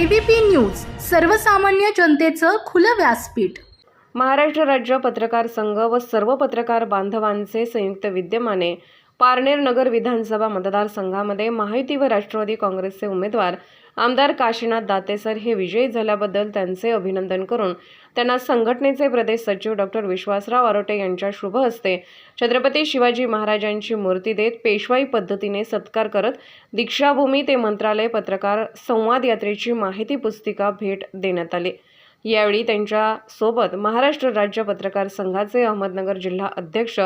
ABP news सर्वसामान्य जनतेचं खुलं व्यासपीठ. महाराष्ट्र राज्य पत्रकार संघ व सर्व पत्रकार बांधवांचे संयुक्त विद्यमाने पारनेर नगर विधानसभा मतदारसंघामध्ये माहिती व राष्ट्रवादी काँग्रेसचे उमेदवार आमदार काशीनाथ दातेसर हे विजयी झाल्याबद्दल त्यांचे अभिनंदन करून त्यांना संघटनेचे प्रदेश सचिव डॉक्टर विश्वासराव आरोटे यांच्या शुभ हस्ते छत्रपती शिवाजी महाराजांची मूर्ती देत पेशवाई पद्धतीने सत्कार करत दीक्षाभूमी ते मंत्रालय पत्रकार संवाद यात्रेची माहिती पुस्तिका भेट देण्यात आली. यावेळी त्यांच्यासोबत महाराष्ट्र राज्य पत्रकार संघाचे अहमदनगर जिल्हा अध्यक्ष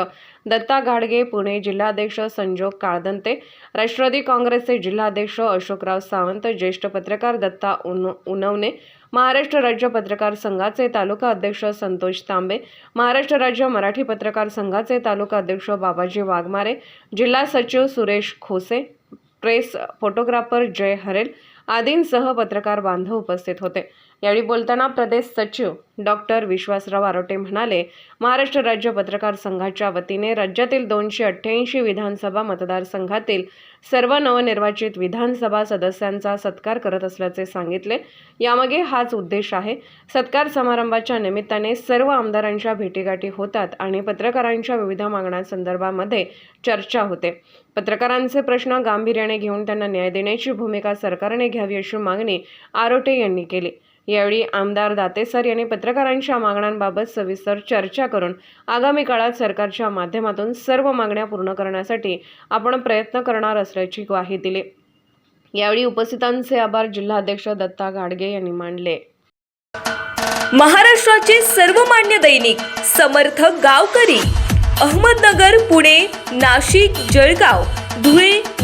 दत्ता गाडगे पुणे जिल्हाध्यक्ष संजोग काळदंते राष्ट्रवादी काँग्रेसचे जिल्हाध्यक्ष अशोकराव सावंत ज्येष्ठ पत्रकार दत्ता उन उनवणे महाराष्ट्र राज्य पत्रकार संघाचे तालुका अध्यक्ष संतोष तांबे महाराष्ट्र राज्य मराठी पत्रकार संघाचे तालुका अध्यक्ष बाबाजी वाघमारे जिल्हा सचिव सुरेश खोसे प्रेस फोटोग्राफर जय हरेल आदींसह पत्रकार बांधव उपस्थित होते. यावेळी बोलताना प्रदेश सचिव डॉक्टर विश्वासराव आरोटे म्हणाले महाराष्ट्र राज्य पत्रकार संघाच्या वतीने राज्यातील दोनशे अठ्ठ्याऐंशी विधानसभा मतदारसंघातील सर्व नवनिर्वाचित विधानसभा सदस्यांचा सत्कार करत असल्याचे सांगितले. यामागे हाच उद्देश आहे. सत्कार समारंभाच्या निमित्ताने सर्व आमदारांच्या भेटीगाठी होतात आणि पत्रकारांच्या विविध मागण्यांसंदर्भामध्ये चर्चा होते. पत्रकारांचे प्रश्न गांभीर्याने घेऊन त्यांना न्याय देण्याची भूमिका सरकारने घ्यावी अशी मागणी आरोटे यांनी केली. यावेळी आमदार दातेसर यांनी पत्रकारांच्या मागण्यांबाबत सविस्तर चर्चा करून आगामी काळात सरकारच्या माध्यमातून सर्व मागण्या पूर्ण करण्यासाठी आपण प्रयत्न करणार असल्याची ग्वाही दिली. यावेळी उपस्थितांचे आभार जिल्हाध्यक्ष दत्ता गाडगे यांनी मांडले महाराष्ट्राचे सर्वमान्य दैनिक समर्थ गावकरी अहमदनगर पुणे नाशिक जळगाव धुळे